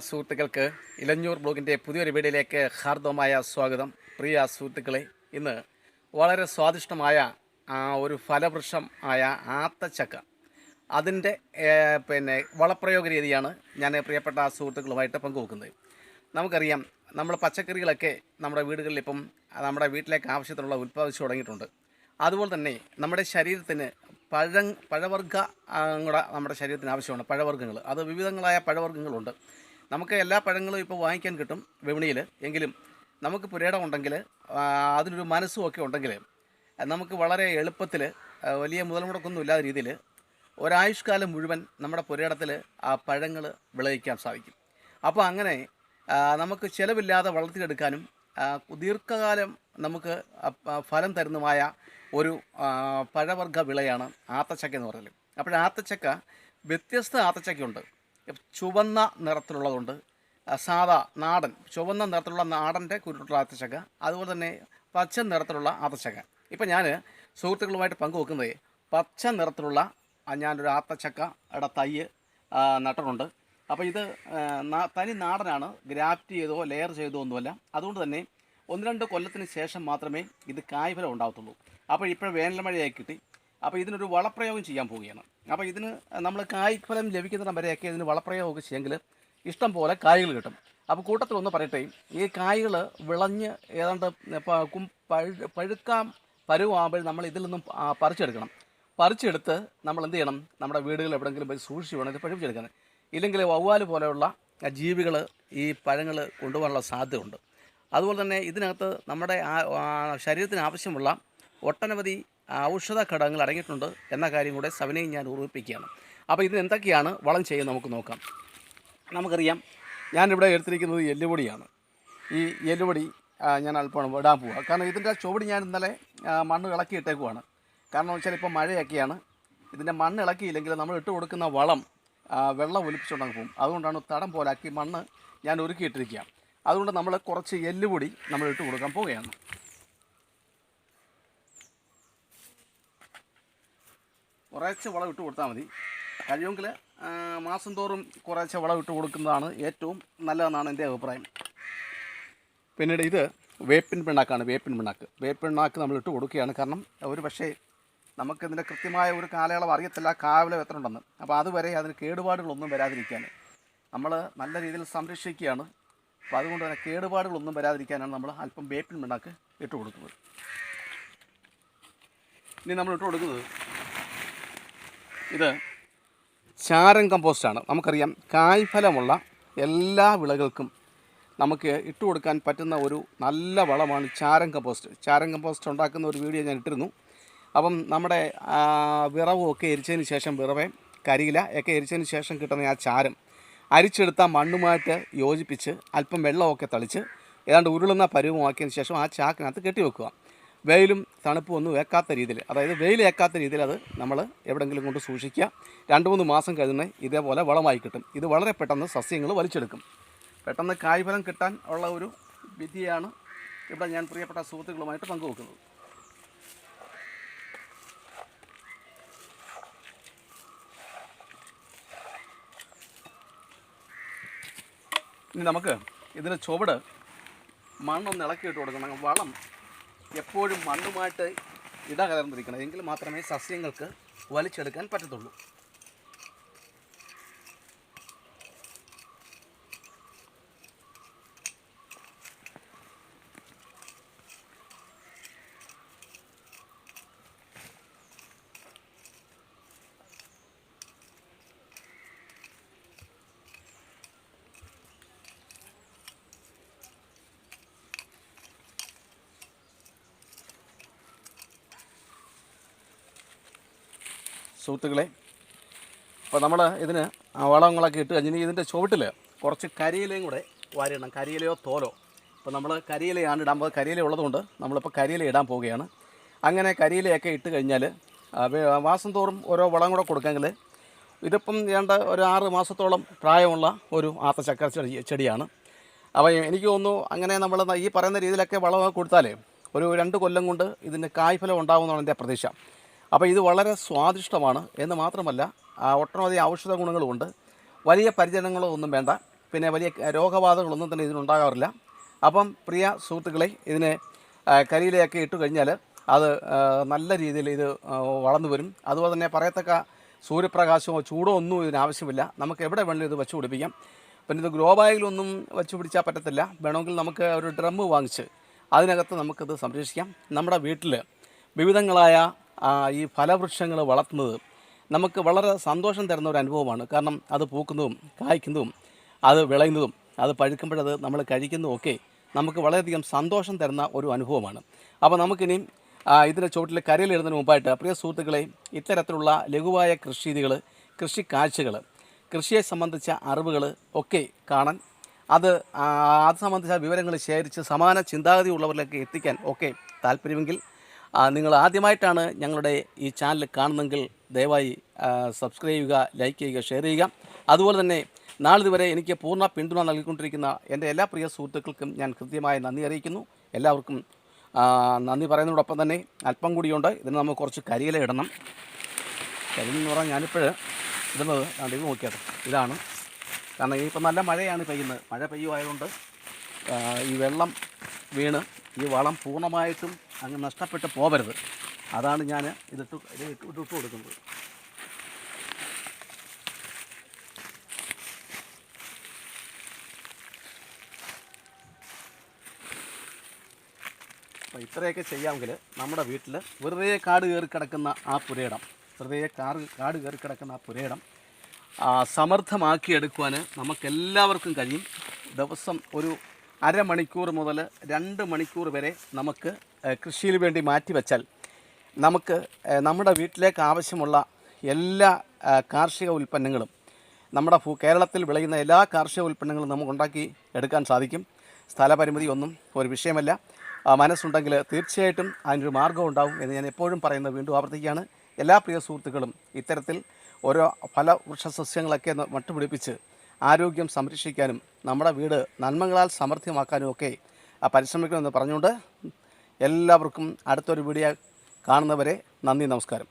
സുഹൃത്തുക്കൾക്ക് ഇലഞ്ഞൂർ ബ്ലോഗിന്റെ പുതിയൊരു വീഡിയോയിലേക്ക് ഹാർദവമായ സ്വാഗതം. പ്രിയ സുഹൃത്തുക്കളെ ഇന്ന് വളരെ സ്വാദിഷ്ടമായ ഒരു ഫലവൃക്ഷം ആയ ആത്തച്ചക്ക. അതിന്റെ പിന്നെ വളപ്രയോഗ രീതിയാണ് ഞാൻ പ്രിയപ്പെട്ട സുഹൃത്തുക്കളുമായിട്ട് പങ്കുവെക്കുന്നത്. നമുക്കറിയാം നമ്മൾ പച്ചക്കറികളൊക്കെ നമ്മുടെ വീടുകളിൽ ഇപ്പം നമ്മുടെ വീട്ടിലേക്ക് ആവശ്യത്തിനുള്ള ഉൽപ്പാദിച്ചു തുടങ്ങിയിട്ടുണ്ട്. അതുപോലെ തന്നെ നമ്മുടെ ശരീരത്തിന് പഴ കൂടെ നമ്മുടെ ശരീരത്തിന് ആവശ്യമാണ് പഴവർഗങ്ങൾ. അത് വിവിധങ്ങളായ പഴവർഗങ്ങളുണ്ട്. നമുക്ക് എല്ലാ പഴങ്ങളും ഇപ്പോൾ വാങ്ങിക്കാൻ കിട്ടും വിപണിയിൽ എങ്കിലും നമുക്ക് പുരയിടം ഉണ്ടെങ്കിൽ അതിനൊരു മനസ്സും ഒക്കെ ഉണ്ടെങ്കിൽ നമുക്ക് വളരെ എളുപ്പത്തിൽ വലിയ മുതൽ മുടക്കൊന്നും ഇല്ലാത്ത രീതിയിൽ ഒരായുഷ്കാലം മുഴുവൻ നമ്മുടെ പുരയിടത്തിൽ ആ പഴങ്ങൾ വിളയിക്കാൻ സാധിക്കും. അപ്പോൾ അങ്ങനെ നമുക്ക് ചിലവില്ലാതെ വളർത്തിയെടുക്കാനും ദീർഘകാലം നമുക്ക് ഫലം തരുന്നതുമായ ഒരു പഴവർഗ വിളയാണ് ആത്തച്ചക്ക എന്ന് പറയുന്നത്. അപ്പോൾ ആത്തച്ചക്ക വ്യത്യസ്ത ആത്തച്ചക്കയുണ്ട് ചുവന്ന നിറത്തിലുള്ളതുണ്ട്. സാധാ നാടൻ ചുവന്ന നിറത്തിലുള്ള നാടന്റെ കുരുട്ടുള്ള ആത്തച്ചക്ക അതുപോലെ തന്നെ പച്ച നിറത്തിലുള്ള ആത്തച്ചക്ക ഇപ്പം ഞാൻ സുഹൃത്തുക്കളുമായിട്ട് പങ്കുവെക്കുന്നത് പച്ച നിറത്തിലുള്ള ഞാനൊരു ആത്തച്ചക്കയുടെ തൈ നട്ടിട്ടുണ്ട്. അപ്പോൾ ഇത് തനി നാടനാണ് ഗ്രാഫ്റ്റ് ചെയ്തോ ലെയർ ചെയ്തോ ഒന്നുമല്ല. അതുകൊണ്ട് തന്നെ ഒന്ന് രണ്ട് കൊല്ലത്തിന് ശേഷം മാത്രമേ ഇത് കായ്ഫലം ഉണ്ടാകത്തുള്ളൂ അപ്പോൾ ഇപ്പോൾ വേനൽ മഴയായി കിട്ടി. അപ്പോൾ ഇതിനൊരു വളപ്രയോഗം ചെയ്യാൻ പോവുകയാണ്. അപ്പോൾ ഇതിന് നമ്മൾ കായ്ഫലം ലഭിക്കുന്നിടം വരെയൊക്കെ ഇതിന് വളപ്രയോഗമൊക്കെ ചെയ്യുമെങ്കിൽ ഇഷ്ടം പോലെ കായ്കൾ കിട്ടും. അപ്പോൾ കൂട്ടത്തിൽ ഒന്ന് പറയട്ടെ ഈ കായ്കൾ വിളഞ്ഞ് ഏതാണ്ട് പഴുക്കാൻ പരുവാകുമ്പോൾ നമ്മൾ ഇതിൽ നിന്നും പറിച്ചെടുക്കണം. പറിച്ചെടുത്ത് നമ്മൾ എന്ത് ചെയ്യണം? നമ്മുടെ വീടുകളിൽ എവിടെയെങ്കിലും പോയി സൂക്ഷിച്ച് വേണം ഇത് പഴുപ്പിച്ചെടുക്കണം ഇല്ലെങ്കിൽ വവ്വാൽ പോലെയുള്ള ജീവികൾ ഈ പഴങ്ങൾ കൊണ്ടുപോകാനുള്ള സാധ്യതയുണ്ട്. അതുപോലെ തന്നെ ഇതിനകത്ത് നമ്മുടെ ശരീരത്തിന് ആവശ്യമുള്ള ഒട്ടനവധി ഔഷധ ഘടകങ്ങൾ അടങ്ങിയിട്ടുണ്ട് എന്ന കാര്യം കൂടെ സവിനയം ഞാൻ ഓർമ്മിപ്പിക്കുകയാണ്. അപ്പോൾ ഇതിന് എന്തൊക്കെയാണ് വളം ചെയ്യുന്നത് നമുക്ക് നോക്കാം. നമുക്കറിയാം ഞാനിവിടെ എടുത്തിരിക്കുന്നത് എല്ലുപൊടിയാണ്. ഈ എല്ലുപൊടി ഞാൻ അല്പം ഇടാൻ പോവുക കാരണം ഇതിന്റെ ചുവട് ഞാൻ ഇന്നലെ മണ്ണ് ഇളക്കി ഇട്ടേക്കുവാണ് കാരണം വെച്ചാൽ ഇപ്പോൾ മഴയൊക്കെയാണ്. ഇതിന്റെ മണ്ണ് ഇളക്കിയില്ലെങ്കിൽ നമ്മൾ ഇട്ട് കൊടുക്കുന്ന വളം വെള്ളം ഒലിപ്പിച്ചുകൊണ്ടങ്ങ് പോകും. അതുകൊണ്ടാണ് തടം പോലാക്കി മണ്ണ് ഞാൻ ഒരുക്കിയിട്ടിരിക്കുക. അതുകൊണ്ട് നമ്മൾ കുറച്ച് എല്ലുപൊടി നമ്മൾ ഇട്ട് കൊടുക്കാൻ പോവുകയാണ്. കുറേശ്ശെ വളം ഇട്ട് കൊടുത്താൽ മതി. കഴിയുമെങ്കിൽ മാസം തോറും കുറേശ്ശെ വളം ഇട്ട് കൊടുക്കുന്നതാണ് ഏറ്റവും നല്ലതെന്നാണ് എന്റെ അഭിപ്രായം. പിന്നീട് ഇത് വേപ്പിൻ പിണ്ണാക്കാണ് വേപ്പിൻ പിണ്ണാക്ക്. വേപ്പിൻ പിണ്ണാക്ക് നമ്മൾ ഇട്ട് കൊടുക്കുകയാണ്. കാരണം ഒരു പക്ഷേ നമുക്ക് നമുക്കിതിന്റെ കൃത്യമായ ഒരു കാലയളവ് അറിയത്തില്ല കാവലം എത്ര ഉണ്ടെന്ന്. അപ്പോൾ അതുവരെ അതിന് കേടുപാടുകളൊന്നും വരാതിരിക്കാൻ നമ്മൾ നല്ല രീതിയിൽ സംരക്ഷിക്കുകയാണ്. അപ്പോൾ അതുകൊണ്ട് തന്നെ കേടുപാടുകളൊന്നും വരാതിരിക്കാനാണ് നമ്മൾ അല്പം വേപ്പിൻ പിണ്ണാക്ക് ഇട്ട് കൊടുക്കുന്നത്. ഇനി നമ്മൾ ഇട്ട് കൊടുക്കുന്നത് ഇത് ചാരം കമ്പോസ്റ്റാണ് നമുക്കറിയാം കായ്ഫലമുള്ള എല്ലാ വിളകൾക്കും നമുക്ക് ഇട്ട് കൊടുക്കാൻ പറ്റുന്ന ഒരു നല്ല വളമാണ് ചാരം കമ്പോസ്റ്റ് ചാരം കമ്പോസ്റ്റ് ഉണ്ടാക്കുന്ന ഒരു വീഡിയോ ഞാൻ ഇട്ടിരുന്നു. അപ്പം നമ്മുടെ വിറവുമൊക്കെ എരിച്ചതിന് ശേഷം വിറവേ കരിയില ഒക്കെ എരിച്ചതിന് ശേഷം കിട്ടുന്ന ആ ചാരം അരിച്ചെടുത്ത മണ്ണുമായിട്ട് യോജിപ്പിച്ച് അല്പം വെള്ളമൊക്കെ തളിച്ച് ഏതാണ്ട് ഉരുളുന്ന പരുവമാക്കിയതിന് ശേഷം ആ ചാക്കിനകത്ത് കെട്ടിവെക്കുക. വെയിലും തണുപ്പും ഒന്നും ഏക്കാത്ത രീതിയിൽ അതായത് വെയിൽ ഏക്കാത്ത രീതിയിൽ അത് നമ്മൾ എവിടെയെങ്കിലും കൊണ്ട് സൂക്ഷിക്കുക. രണ്ട് മൂന്ന് മാസം കഴിഞ്ഞ് ഇതേപോലെ വളമായി കിട്ടും. ഇത് വളരെ പെട്ടെന്ന് സസ്യങ്ങൾ വലിച്ചെടുക്കും. പെട്ടെന്ന് കായ്ഫലം കിട്ടാൻ ഉള്ള ഒരു വിധിയാണ് ഇവിടെ ഞാൻ പ്രിയപ്പെട്ട സുഹൃത്തുക്കളുമായിട്ട് പങ്കുവെക്കുന്നത്. ഇനി നമുക്ക് ഇതിന് ചുവട് മണ്ണൊന്ന് ഇളക്കിയിട്ട് കൊടുക്കണം. വളം എപ്പോഴും മണ്ണുമായിട്ട് ഇടകലർന്നിരിക്കണം. എങ്കിൽ മാത്രമേ സസ്യങ്ങൾക്ക് വലിച്ചെടുക്കാൻ പറ്റത്തുള്ളൂ. സുഹൃത്തുക്കളെ അപ്പോൾ നമ്മൾ ഇതിന് വളങ്ങളൊക്കെ ഇട്ട് കഴിഞ്ഞ് ഇനി ഇതിന്റെ ചുവട്ടിൽ കുറച്ച് കരിയിലയും കൂടെ വാരിയിടണം. കരിയിലയോ തോലോ. ഇപ്പോൾ നമ്മൾ കരിയിലയാണ് ഇടാൻ പോകുന്നത്. കരിയില ഉള്ളതുകൊണ്ട് നമ്മളിപ്പോൾ കരിയില ഇടാൻ പോവുകയാണ്. അങ്ങനെ കരിയിലയൊക്കെ ഇട്ട് കഴിഞ്ഞാൽ മാസം തോറും ഓരോ വളം കൂടെ കൊടുക്കാമെങ്കിൽ ഇതിപ്പം ഏണ്ട ഒരു ആറ് മാസത്തോളം പ്രായമുള്ള ഒരു ആത്തച്ചക്ക ചെടി ചെടിയാണ്. അപ്പോൾ എനിക്ക് തോന്നുന്നു അങ്ങനെ നമ്മൾ ഈ പറയുന്ന രീതിയിലൊക്കെ വളമൊക്കെ കൊടുത്താലേ ഒരു രണ്ട് കൊല്ലം കൊണ്ട് ഇതിന് കായ്ഫലം ഉണ്ടാകുമെന്നാണ് എന്റെ പ്രതീക്ഷ. അപ്പോൾ ഇത് വളരെ സ്വാദിഷ്ടമാണ് എന്ന് മാത്രമല്ല ഒട്ടനവധി ഔഷധ ഗുണങ്ങളുമുണ്ട്. വലിയ പരിചരണങ്ങളോ ഒന്നും വേണ്ട. പിന്നെ വലിയ രോഗബാധകളൊന്നും തന്നെ ഇതിനുണ്ടാകാറില്ല. അപ്പം പ്രിയ സുഹൃത്തുക്കളെ ഇതിനെ കരിയിലയൊക്കെ ഇട്ട് കഴിഞ്ഞാൽ അത് നല്ല രീതിയിൽ ഇത് വളർന്നു വരും. അതുപോലെ തന്നെ പറയത്തക്ക സൂര്യപ്രകാശമോ ചൂടോ ഒന്നും ഇതിനാവശ്യമില്ല നമുക്ക് എവിടെ വേണമെങ്കിലും ഇത് വെച്ച് പിടിപ്പിക്കാം. പിന്നെ ഇത് ഗ്രോ ബാഗിലൊന്നും വെച്ച് പിടിച്ചാൽ പറ്റത്തില്ല. വേണമെങ്കിൽ നമുക്ക് ഒരു ഡ്രമ്മ് വാങ്ങിച്ച് അതിനകത്ത് നമുക്കിത് സംരക്ഷിക്കാം. നമ്മുടെ വീട്ടിൽ വിവിധങ്ങളായ ഈ ഫലവൃക്ഷങ്ങൾ വളർത്തുന്നത് നമുക്ക് വളരെ സന്തോഷം തരുന്ന ഒരു അനുഭവമാണ്. കാരണം അത് പൂക്കുന്നതും കായ്ക്കുന്നതും അത് വിളയുന്നതും അത് പഴുക്കുമ്പോഴത് നമ്മൾ കഴിക്കുന്നതും ഒക്കെ നമുക്ക് വളരെയധികം സന്തോഷം തരുന്ന ഒരു അനുഭവമാണ്. അപ്പോൾ നമുക്കിനി ആ, ഇതിന്റെ ചുവട്ടിൽ കരയിലിടുന്നതിന് മുമ്പായിട്ട് പ്രിയ സുഹൃത്തുക്കളെ ഇത്തരത്തിലുള്ള ലഘുവായ കൃഷി രീതികൾ കൃഷി കാഴ്ചകൾ കൃഷിയെ സംബന്ധിച്ച അറിവുകൾ ഒക്കെ കാണാൻ അത് അത് സംബന്ധിച്ച വിവരങ്ങൾ ശേഖരിച്ച് സമാന ചിന്താഗതി ഉള്ളവരിലേക്ക് എത്തിക്കാൻ ഒക്കെ താല്പര്യമെങ്കിൽ നിങ്ങൾ ആദ്യമായിട്ടാണ് ഞങ്ങളുടെ ഈ ചാനൽ കാണുന്നെങ്കിൽ ദയവായി സബ്സ്ക്രൈബ് ചെയ്യുക ലൈക്ക് ചെയ്യുക ഷെയർ ചെയ്യുക. അതുപോലെ തന്നെ നാളിതുവരെ എനിക്ക് പൂർണ പിന്തുണ നൽകിക്കൊണ്ടിരിക്കുന്ന എന്റെ എല്ലാ പ്രിയ സുഹൃത്തുക്കൾക്കും ഞാൻ കൃത്യമായി നന്ദി അറിയിക്കുന്നു. എല്ലാവർക്കും നന്ദി പറയുന്നതോടൊപ്പം തന്നെ അല്പം കൂടിയുണ്ട്. ഇതിന് നമുക്ക് കുറച്ച് കരിയില ഇടണം. കരിയിൽ എന്ന് പറഞ്ഞാൽ ഞാനിപ്പോൾ ഇടുന്നത് ഇത് നോക്കിയത് ഇതാണ്. കാരണം ഇപ്പം നല്ല മഴയാണ് പെയ്യുന്നത്. മഴ പെയ്യുമായതുകൊണ്ട് ഈ വെള്ളം വീണ് ഈ വളം പൂർണമായിട്ടും അങ്ങ് നഷ്ടപ്പെട്ട് പോവരുത്. അതാണ് ഞാൻ ഇതിട്ട് ഇത് ഇട്ട് കൊടുക്കുന്നത്. അപ്പോൾ ഇത്രയൊക്കെ ചെയ്യാമെങ്കിൽ നമ്മുടെ വീട്ടിൽ വെറുതെ കാട് കയറി കിടക്കുന്ന ആ പുരയിടം വെറുതെ കാട് കാട് കയറി കിടക്കുന്ന ആ പുരയിടം സമർത്ഥമാക്കിയെടുക്കുവാൻ നമുക്കെല്ലാവർക്കും കഴിയും. ദിവസം ഒരു അരമണിക്കൂർ മുതൽ രണ്ട് മണിക്കൂർ വരെ നമുക്ക് കൃഷിയിൽ വേണ്ടി മാറ്റിവെച്ചാൽ നമുക്ക് നമ്മുടെ വീട്ടിലേക്ക് ആവശ്യമുള്ള എല്ലാ കാർഷിക ഉൽപ്പന്നങ്ങളും നമ്മുടെ ഭൂ കേരളത്തിൽ വിളയുന്ന എല്ലാ കാർഷിക ഉൽപ്പന്നങ്ങളും നമുക്ക് ഉണ്ടാക്കി എടുക്കാൻ സാധിക്കും. സ്ഥലപരിമിതി ഒന്നും ഒരു വിഷയമല്ല. മനസ്സുണ്ടെങ്കിൽ തീർച്ചയായിട്ടും അതിനൊരു മാർഗം ഉണ്ടാവും എന്ന് ഞാൻ എപ്പോഴും പറയുന്നത് വീണ്ടും ആവർത്തിക്കുകയാണ്. എല്ലാ പ്രിയ സുഹൃത്തുക്കളും ഇത്തരത്തിൽ ഓരോ ഫലവൃക്ഷ സസ്യങ്ങളൊക്കെ ഒന്ന് നട്ടുപിടിപ്പിച്ച് ആരോഗ്യം സംരക്ഷിക്കാനും നമ്മുടെ വീട് നന്മകളാൽ സമൃദ്ധമാക്കാനും ഒക്കെ പരിശ്രമിക്കണമെന്ന് പറഞ്ഞുകൊണ്ട് എല്ലാവർക്കും അടുത്തൊരു വീഡിയോ കാണുന്നവരെ നന്ദി നമസ്കാരം.